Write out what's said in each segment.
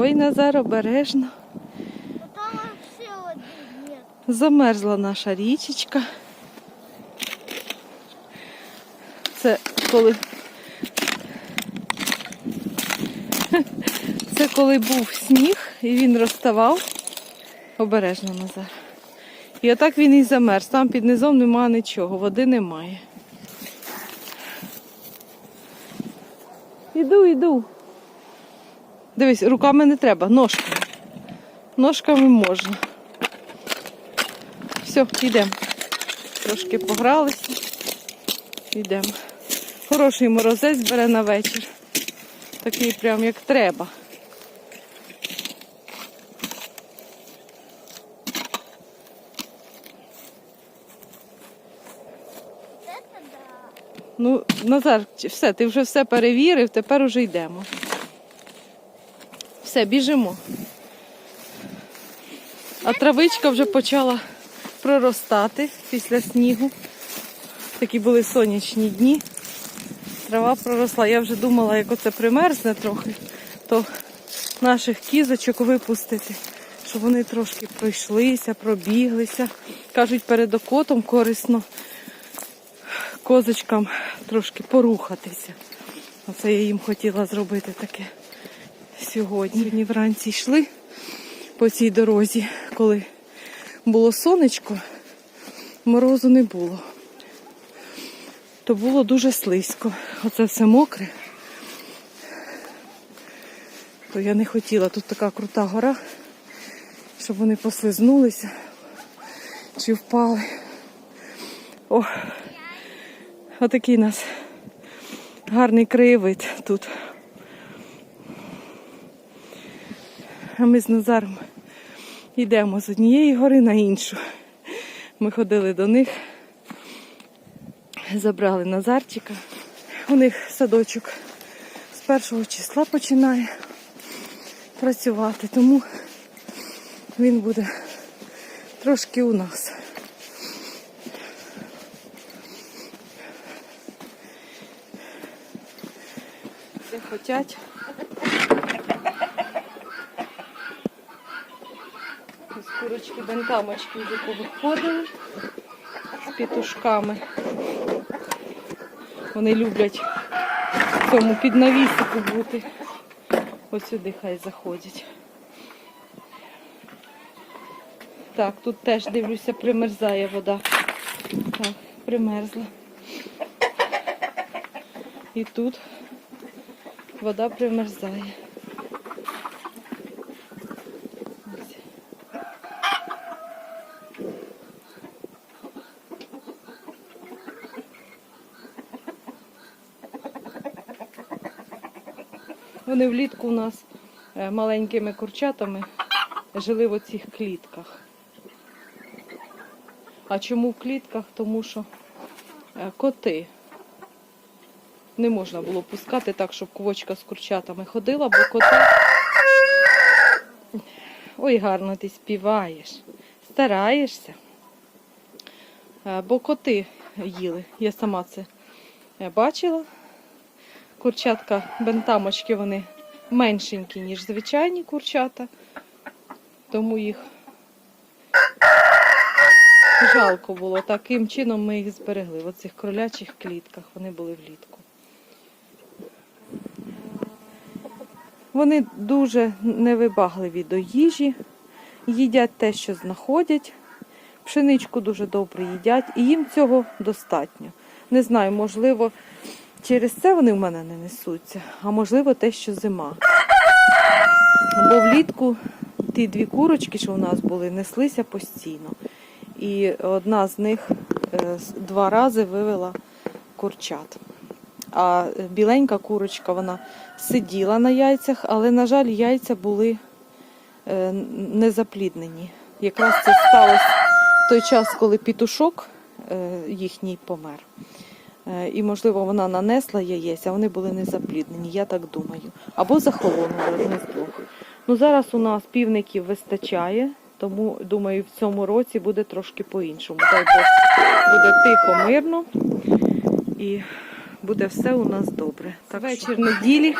Ой, Назар, обережно. Замерзла наша річечка. Це коли. Це коли був сніг і він розставав. Обережно Назар. І отак він і замерз. Там під низом немає нічого, води немає. Іду, іду. Дивись, руками не треба, ножками. Ножками можна. Все, йдемо. Трошки погралися. Йдемо. Хороший морозець бере на вечір. Такий прям як треба. Ну, Назар, все, ти вже все перевірив, тепер уже йдемо. Все, біжимо. А травичка вже почала проростати після снігу. Такі були сонячні дні. Трава проросла. Я вже думала, як оце примерзне трохи, то наших кізочок випустити, щоб вони трошки пройшлися, пробіглися. Кажуть, перед окотом корисно козочкам трошки порухатися. Оце я їм хотіла зробити таке сьогодні. Сьогодні вранці йшли по цій дорозі, коли було сонечко, морозу не було. То було дуже слизько. Оце все мокре. То я не хотіла. Тут така крута гора, щоб вони послизнулися чи впали. О, Отакий у нас гарний краєвид тут. А ми з Назаром йдемо з однієї гори на іншу. Ми ходили до них, забрали Назарчика. У них садочок з першого числа починає працювати, тому він буде трошки у нас. Все хотять. Курочки бентамочки вже повиходили з пітушками. Вони люблять в цьому під навісику бути. Ось сюди хай заходять. Так, тут теж дивлюся, примерзає вода. Так, примерзла. І тут вода примерзає. Вони влітку у нас е, маленькими курчатами жили в оцих клітках. А чому в клітках? Тому що е, коти не можна було пускати так, щоб квочка з курчатами ходила, бо коти. Ой, гарно ти співаєш. Стараєшся. Е, Бо коти їли. Я сама це бачила. Курчатка бентамочки вони меншенькі, ніж звичайні курчата. Тому їх жалко було. Таким чином ми їх зберегли. В оцих кролячих клітках вони були влітку. Вони дуже невибагливі до їжі, їдять те, що знаходять. Пшеничку дуже добре їдять, і їм цього достатньо. Не знаю, можливо, через це вони в мене не несуться, а можливо, те, що зима. Бо влітку ті дві курочки, що у нас були, неслися постійно. І одна з них е, два рази вивела курчат. А біленька курочка вона сиділа на яйцях, але, на жаль, яйця були е, не запліднені. Якраз це сталося в той час, коли пітушок е, їхній помер. Е, І, можливо, вона нанесла яєць, а вони були не запліднені, я так думаю. Або захолонули одне з двох. Ну, зараз у нас півників вистачає, тому, думаю, в цьому році буде трошки по-іншому. Дай буде тихо, мирно і буде все у нас добре. Так, вечір неділі.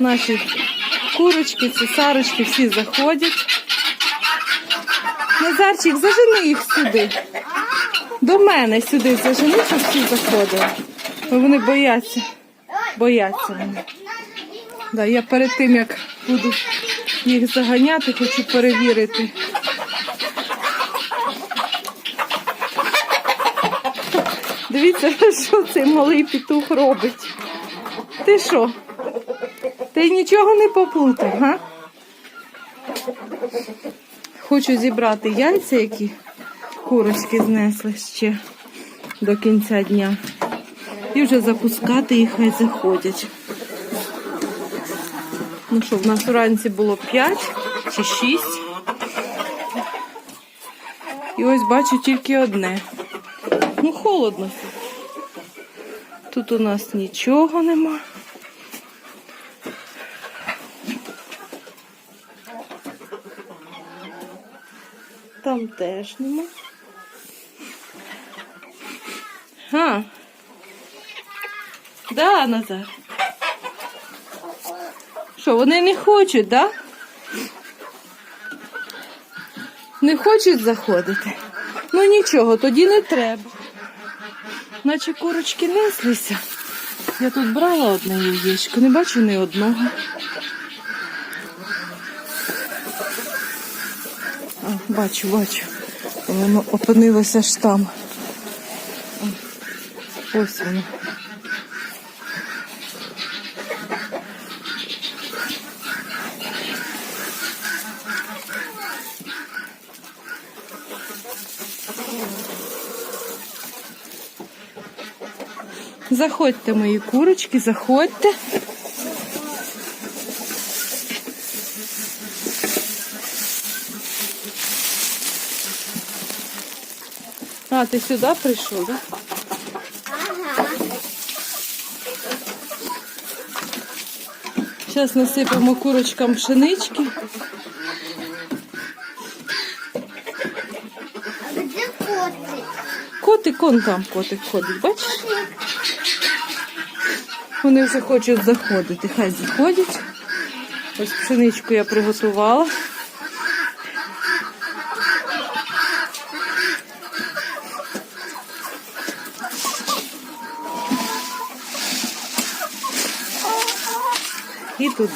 Наші курочки, цесарочки, всі заходять. Назарчик, зажени їх сюди. До мене сюди зажени, щоб всі заходили. Бо вони бояться. Бояться вони. Да, я перед тим, як буду їх заганяти, хочу перевірити. Дивіться, що цей малий петух робить. Ти що? Ти нічого не поплутав, га? Хочу зібрати яйця, які курочки знесли ще до кінця дня. І вже запускати їх, хай заходять. Ну що, в нас вранці було 5 чи 6. І ось бачу тільки одне. Ну, холодно. Тут у нас нічого нема. Там теж нема. А. Да, Назар. Що, вони не хочуть, да? Не хочуть заходити. Ну нічого, тоді не треба. Наче курочки неслися. Я тут брала одне яєчко, не бачу ні одного. А, бачу, бачу. Воно опинилося ж там. Ось воно. Заходьте, мої курочки, заходьте. А, ти сюди прийшов, так? Да? Зараз насипемо курочкам пшенички. А де котик? Котик, он там котик ходить, бачиш? Вони вже хочуть заходити. Хай заходять. Ось пшеничку я приготувала. І туди.